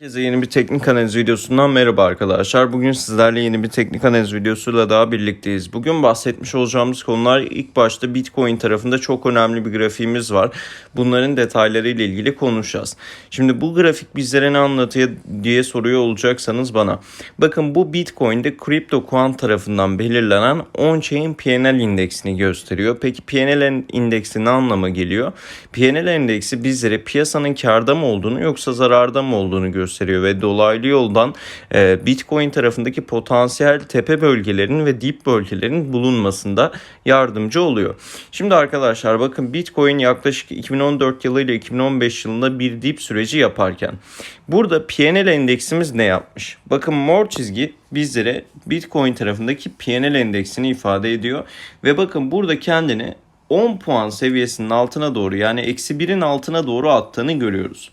Herkese yeni bir teknik analiz videosundan merhaba arkadaşlar. Bugün sizlerle yeni bir teknik analiz videosuyla daha birlikteyiz. Bugün bahsetmiş olacağımız konular ilk başta Bitcoin tarafında çok önemli bir grafiğimiz var. Bunların detayları ile ilgili konuşacağız. Şimdi bu grafik bizlere ne anlatıyor diye soruyor olacaksanız bana. Bakın bu Bitcoin'de CryptoQuant tarafından belirlenen on-chain PNL indeksini gösteriyor. Peki PNL indeksi ne anlama geliyor? PNL endeksi bizlere piyasanın karda mı olduğunu yoksa zararda mı olduğunu gösteriyor gösteriyor ve dolaylı yoldan e, Bitcoin tarafındaki potansiyel tepe bölgelerin ve dip bölgelerin bulunmasında yardımcı oluyor. Şimdi arkadaşlar bakın Bitcoin yaklaşık 2014 yılı ile 2015 yılında bir dip süreci yaparken burada PNL endeksimiz ne yapmış? Bakın mor çizgi bizlere Bitcoin tarafındaki PNL endeksini ifade ediyor ve bakın burada kendini 10 puan seviyesinin altına doğru yani eksi 1'in altına doğru attığını görüyoruz.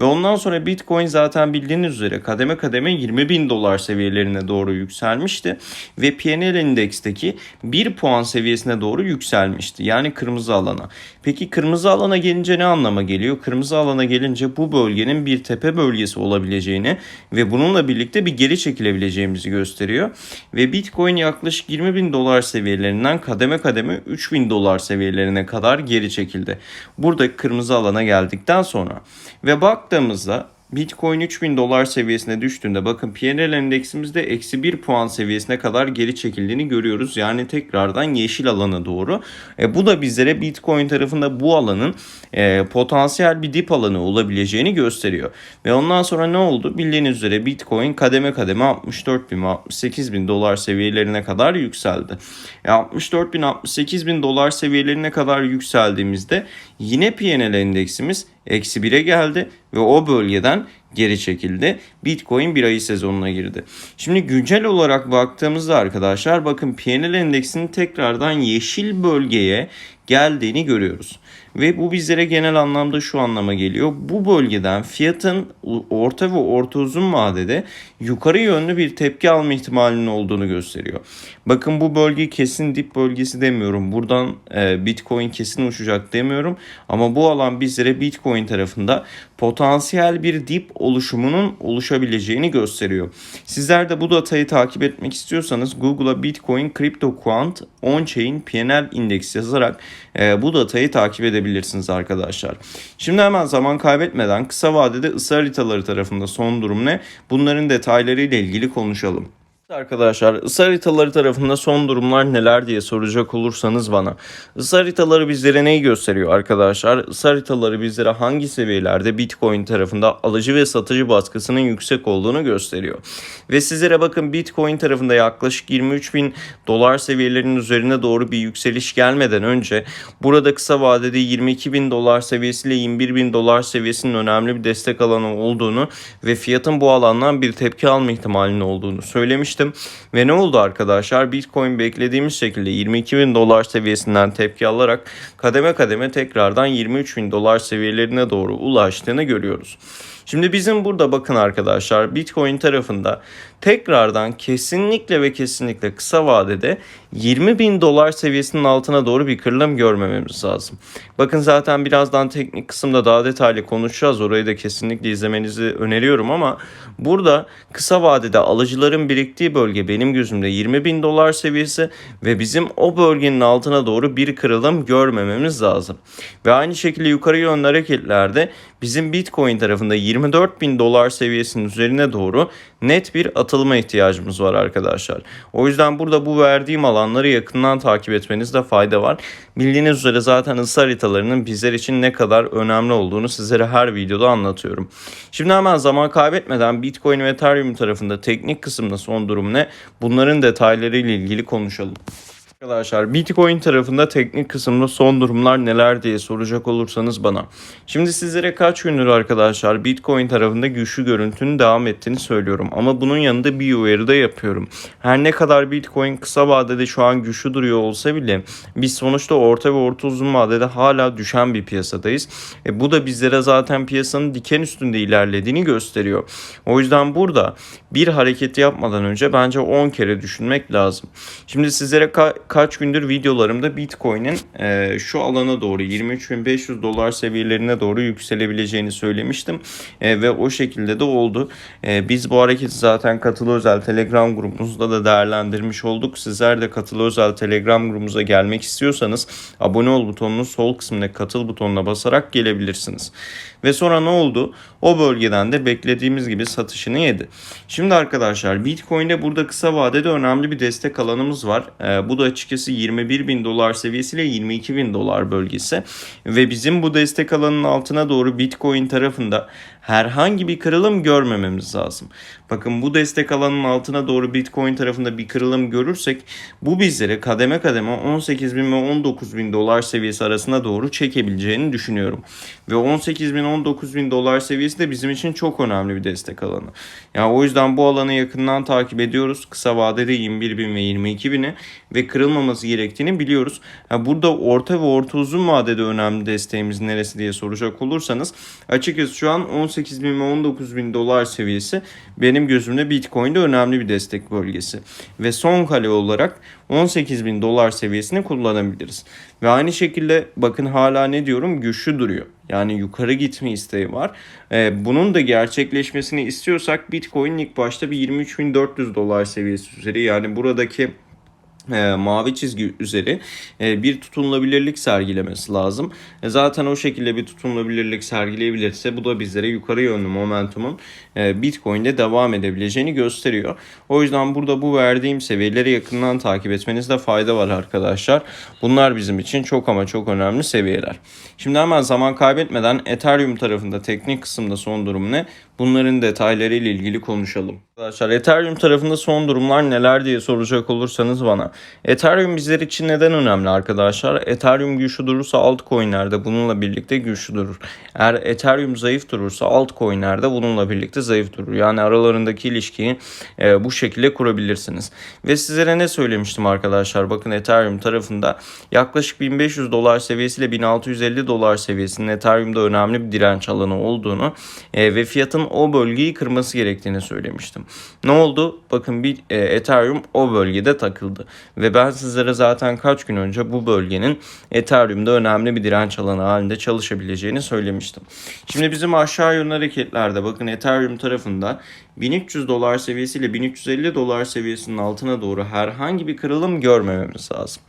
Ve ondan sonra Bitcoin zaten bildiğiniz üzere kademe kademe 20 bin dolar seviyelerine doğru yükselmişti. Ve PNL endeksteki 1 puan seviyesine doğru yükselmişti. Yani kırmızı alana. Peki kırmızı alana gelince ne anlama geliyor? Kırmızı alana gelince bu bölgenin bir tepe bölgesi olabileceğini ve bununla birlikte bir geri çekilebileceğimizi gösteriyor. Ve Bitcoin yaklaşık 20 bin dolar seviyelerinden kademe kademe 3 bin dolar seviyelerine kadar geri çekildi. Burada kırmızı alana geldikten sonra ve baktığımızda Bitcoin 3000 dolar seviyesine düştüğünde bakın PNL endeksimizde eksi 1 puan seviyesine kadar geri çekildiğini görüyoruz. Yani tekrardan yeşil alana doğru. E, bu da bizlere Bitcoin tarafında bu alanın e, potansiyel bir dip alanı olabileceğini gösteriyor. Ve ondan sonra ne oldu? Bildiğiniz üzere Bitcoin kademe kademe 64 bin 68 bin dolar seviyelerine kadar yükseldi. E, 64 bin 68 bin dolar seviyelerine kadar yükseldiğimizde yine PNL endeksimiz eksi 1'e geldi ve o bölgeden geri çekildi. Bitcoin bir ayı sezonuna girdi. Şimdi güncel olarak baktığımızda arkadaşlar bakın PNL endeksinin tekrardan yeşil bölgeye geldiğini görüyoruz. Ve bu bizlere genel anlamda şu anlama geliyor. Bu bölgeden fiyatın orta ve orta uzun vadede yukarı yönlü bir tepki alma ihtimalinin olduğunu gösteriyor. Bakın bu bölge kesin dip bölgesi demiyorum. Buradan e, Bitcoin kesin uçacak demiyorum. Ama bu alan bizlere Bitcoin tarafında potansiyel bir dip oluşumunun oluşabileceğini gösteriyor. Sizler de bu datayı takip etmek istiyorsanız Google'a Bitcoin Crypto Quant On-Chain PNL Index yazarak e, bu datayı takip edebilirsiniz arkadaşlar. Şimdi hemen zaman kaybetmeden kısa vadede ısı haritaları tarafında son durum ne? Bunların detayları ile ilgili konuşalım. Arkadaşlar ısı haritaları tarafında son durumlar neler diye soracak olursanız bana. Isı haritaları bizlere neyi gösteriyor arkadaşlar? Isı haritaları bizlere hangi seviyelerde Bitcoin tarafında alıcı ve satıcı baskısının yüksek olduğunu gösteriyor. Ve sizlere bakın Bitcoin tarafında yaklaşık 23 bin dolar seviyelerinin üzerine doğru bir yükseliş gelmeden önce burada kısa vadede 22 bin dolar seviyesiyle 21 bin dolar seviyesinin önemli bir destek alanı olduğunu ve fiyatın bu alandan bir tepki alma ihtimalinin olduğunu söylemiştim etmiştim. Ve ne oldu arkadaşlar? Bitcoin beklediğimiz şekilde 22 bin dolar seviyesinden tepki alarak kademe kademe tekrardan 23 bin dolar seviyelerine doğru ulaştığını görüyoruz. Şimdi bizim burada bakın arkadaşlar Bitcoin tarafında tekrardan kesinlikle ve kesinlikle kısa vadede 20 bin dolar seviyesinin altına doğru bir kırılım görmememiz lazım. Bakın zaten birazdan teknik kısımda daha detaylı konuşacağız. Orayı da kesinlikle izlemenizi öneriyorum ama burada kısa vadede alıcıların biriktiği bölge benim gözümde 20 bin dolar seviyesi ve bizim o bölgenin altına doğru bir kırılım görmememiz lazım. Ve aynı şekilde yukarı yönlü hareketlerde bizim Bitcoin tarafında 24 bin dolar seviyesinin üzerine doğru net bir atılma ihtiyacımız var arkadaşlar. O yüzden burada bu verdiğim alanları yakından takip etmenizde fayda var. Bildiğiniz üzere zaten ısı haritalarının bizler için ne kadar önemli olduğunu sizlere her videoda anlatıyorum. Şimdi hemen zaman kaybetmeden Bitcoin ve Ethereum tarafında teknik kısımda son durum ne? Bunların detayları ile ilgili konuşalım. Arkadaşlar Bitcoin tarafında teknik kısımda son durumlar neler diye soracak olursanız bana. Şimdi sizlere kaç gündür arkadaşlar Bitcoin tarafında güçlü görüntünün devam ettiğini söylüyorum. Ama bunun yanında bir uyarı da yapıyorum. Her ne kadar Bitcoin kısa vadede şu an güçlü duruyor olsa bile biz sonuçta orta ve orta uzun vadede hala düşen bir piyasadayız. E, bu da bizlere zaten piyasanın diken üstünde ilerlediğini gösteriyor. O yüzden burada bir hareket yapmadan önce bence 10 kere düşünmek lazım. Şimdi sizlere kaç gündür videolarımda Bitcoin'in e, şu alana doğru 23.500 dolar seviyelerine doğru yükselebileceğini söylemiştim. E, ve o şekilde de oldu. E, biz bu hareketi zaten katılı özel Telegram grubumuzda da değerlendirmiş olduk. Sizler de katılı özel Telegram grubumuza gelmek istiyorsanız abone ol butonunun sol kısmındaki katıl butonuna basarak gelebilirsiniz. Ve sonra ne oldu? O bölgeden de beklediğimiz gibi satışını yedi. Şimdi arkadaşlar Bitcoin'de burada kısa vadede önemli bir destek alanımız var. Ee, bu da açıkçası 21 bin dolar seviyesiyle 22 bin dolar bölgesi. Ve bizim bu destek alanının altına doğru Bitcoin tarafında herhangi bir kırılım görmememiz lazım. Bakın bu destek alanının altına doğru Bitcoin tarafında bir kırılım görürsek bu bizlere kademe kademe 18 bin ve 19 bin dolar seviyesi arasına doğru çekebileceğini düşünüyorum. Ve 18 bin 19 bin dolar seviyesi de bizim için çok önemli bir destek alanı. Yani o yüzden bu alanı yakından takip ediyoruz. Kısa vadede 21 bin ve 22 bini ve kırılmaması gerektiğini biliyoruz. Ha, burada orta ve orta uzun vadede önemli desteğimiz neresi diye soracak olursanız açıkçası şu an 18 bin ve 19 bin dolar seviyesi benim gözümde Bitcoin'de önemli bir destek bölgesi. Ve son kale olarak 18 bin dolar seviyesini kullanabiliriz. Ve aynı şekilde bakın hala ne diyorum güçlü duruyor. Yani yukarı gitme isteği var. Ee, bunun da gerçekleşmesini istiyorsak Bitcoin ilk başta bir 23.400 dolar seviyesi üzeri yani buradaki e, mavi çizgi üzeri e, bir tutunulabilirlik sergilemesi lazım. E, zaten o şekilde bir tutunulabilirlik sergileyebilirse bu da bizlere yukarı yönlü momentumun e, Bitcoin'de devam edebileceğini gösteriyor. O yüzden burada bu verdiğim seviyeleri yakından takip etmenizde fayda var arkadaşlar. Bunlar bizim için çok ama çok önemli seviyeler. Şimdi hemen zaman kaybetmeden Ethereum tarafında teknik kısımda son durum ne? Bunların detayları ile ilgili konuşalım. Arkadaşlar Ethereum tarafında son durumlar neler diye soracak olursanız bana. Ethereum bizler için neden önemli arkadaşlar? Ethereum güçlü durursa altcoin'lerde bununla birlikte güçlü durur. Eğer Ethereum zayıf durursa altcoin'lerde bununla birlikte zayıf durur. Yani aralarındaki ilişkiyi e, bu şekilde kurabilirsiniz. Ve sizlere ne söylemiştim arkadaşlar? Bakın Ethereum tarafında yaklaşık 1500 dolar seviyesiyle 1650 dolar seviyesinin Ethereum'da önemli bir direnç alanı olduğunu e, ve fiyatın o bölgeyi kırması gerektiğini söylemiştim. Ne oldu? Bakın bir e, Ethereum o bölgede takıldı. Ve ben sizlere zaten kaç gün önce bu bölgenin Ethereum'da önemli bir direnç alanı halinde çalışabileceğini söylemiştim. Şimdi bizim aşağı yönlü hareketlerde bakın Ethereum tarafında 1300 dolar seviyesiyle 1350 dolar seviyesinin altına doğru herhangi bir kırılım görmememiz lazım.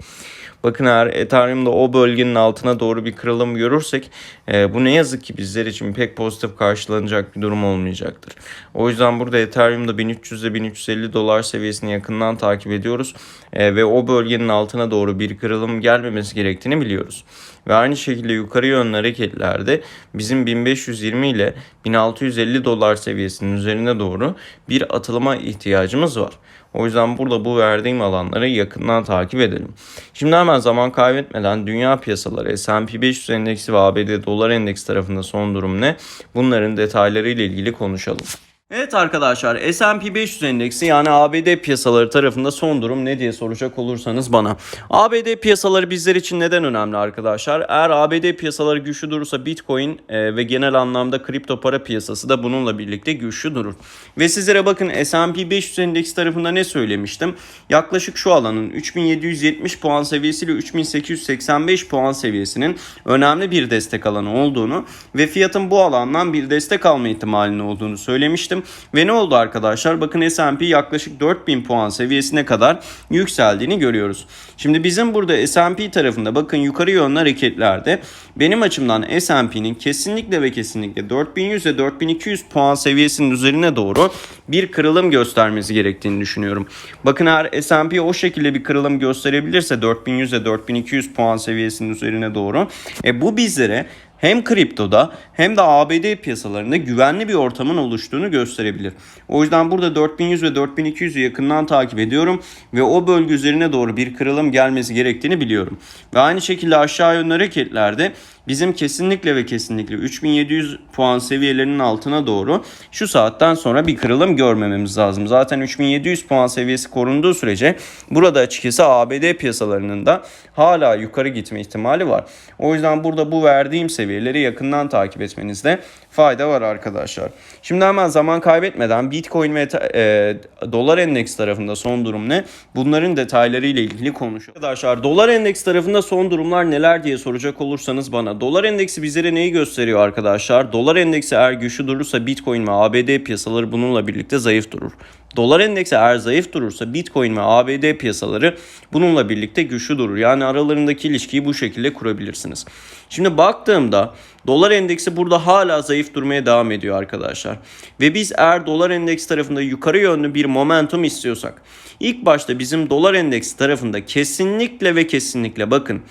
Bakın eğer Ethereum'da o bölgenin altına doğru bir kırılım görürsek e, bu ne yazık ki bizler için pek pozitif karşılanacak bir durum olmayacaktır. O yüzden burada Ethereum'da 1300 ile 1350 dolar seviyesini yakından takip ediyoruz e, ve o bölgenin altına doğru bir kırılım gelmemesi gerektiğini biliyoruz. Ve aynı şekilde yukarı yönlü hareketlerde bizim 1520 ile 1650 dolar seviyesinin üzerine doğru bir atılıma ihtiyacımız var. O yüzden burada bu verdiğim alanları yakından takip edelim. Şimdi hemen zaman kaybetmeden dünya piyasaları S&P 500 endeksi ve ABD dolar endeksi tarafında son durum ne? Bunların detayları ile ilgili konuşalım. Evet arkadaşlar S&P 500 endeksi yani ABD piyasaları tarafında son durum ne diye soracak olursanız bana. ABD piyasaları bizler için neden önemli arkadaşlar? Eğer ABD piyasaları güçlü durursa Bitcoin e, ve genel anlamda kripto para piyasası da bununla birlikte güçlü durur. Ve sizlere bakın S&P 500 endeksi tarafında ne söylemiştim? Yaklaşık şu alanın 3770 puan seviyesiyle 3885 puan seviyesinin önemli bir destek alanı olduğunu ve fiyatın bu alandan bir destek alma ihtimalinin olduğunu söylemiştim. Ve ne oldu arkadaşlar? Bakın S&P yaklaşık 4000 puan seviyesine kadar yükseldiğini görüyoruz. Şimdi bizim burada S&P tarafında bakın yukarı yönlü hareketlerde benim açımdan S&P'nin kesinlikle ve kesinlikle 4100 ve 4200 puan seviyesinin üzerine doğru bir kırılım göstermesi gerektiğini düşünüyorum. Bakın eğer S&P o şekilde bir kırılım gösterebilirse 4100 ve 4200 puan seviyesinin üzerine doğru e, bu bizlere hem kriptoda hem de ABD piyasalarında güvenli bir ortamın oluştuğunu gösterebilir. O yüzden burada 4100 ve 4200'ü yakından takip ediyorum ve o bölge üzerine doğru bir kırılım gelmesi gerektiğini biliyorum. Ve aynı şekilde aşağı yönlü hareketlerde bizim kesinlikle ve kesinlikle 3700 puan seviyelerinin altına doğru şu saatten sonra bir kırılım görmememiz lazım. Zaten 3700 puan seviyesi korunduğu sürece burada açıkçası ABD piyasalarının da hala yukarı gitme ihtimali var. O yüzden burada bu verdiğim seviyeleri yakından takip etmenizde fayda var arkadaşlar. Şimdi hemen zaman kaybetmeden Bitcoin ve e, dolar endeks tarafında son durum ne? Bunların detayları ile ilgili konuşalım. Arkadaşlar dolar endeks tarafında son durumlar neler diye soracak olursanız bana. Dolar endeksi bizlere neyi gösteriyor arkadaşlar? Dolar endeksi eğer güçlü durursa Bitcoin ve ABD piyasaları bununla birlikte zayıf durur. Dolar endeksi eğer zayıf durursa Bitcoin ve ABD piyasaları bununla birlikte güçlü durur. Yani aralarındaki ilişkiyi bu şekilde kurabilirsiniz. Şimdi baktığımda dolar endeksi burada hala zayıf durmaya devam ediyor arkadaşlar. Ve biz eğer dolar endeksi tarafında yukarı yönlü bir momentum istiyorsak ilk başta bizim dolar endeksi tarafında kesinlikle ve kesinlikle bakın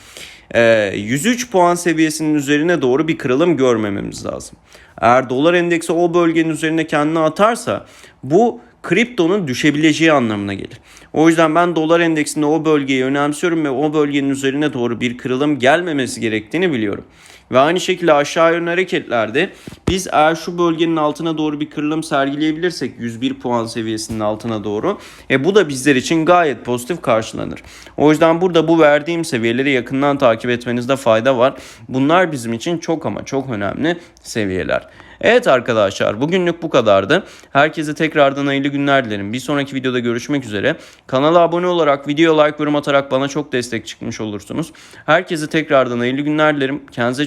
e, 103 puan seviyesinin üzerine doğru bir kırılım görmememiz lazım. Eğer dolar endeksi o bölgenin üzerine kendini atarsa bu kriptonun düşebileceği anlamına gelir. O yüzden ben dolar endeksinde o bölgeyi önemsiyorum ve o bölgenin üzerine doğru bir kırılım gelmemesi gerektiğini biliyorum. Ve aynı şekilde aşağı yönlü hareketlerde biz eğer şu bölgenin altına doğru bir kırılım sergileyebilirsek 101 puan seviyesinin altına doğru e bu da bizler için gayet pozitif karşılanır. O yüzden burada bu verdiğim seviyeleri yakından takip etmenizde fayda var. Bunlar bizim için çok ama çok önemli seviyeler. Evet arkadaşlar bugünlük bu kadardı. Herkese tekrardan hayırlı günler dilerim. Bir sonraki videoda görüşmek üzere. Kanala abone olarak, video like, yorum atarak bana çok destek çıkmış olursunuz. Herkese tekrardan hayırlı günler dilerim. Kendinize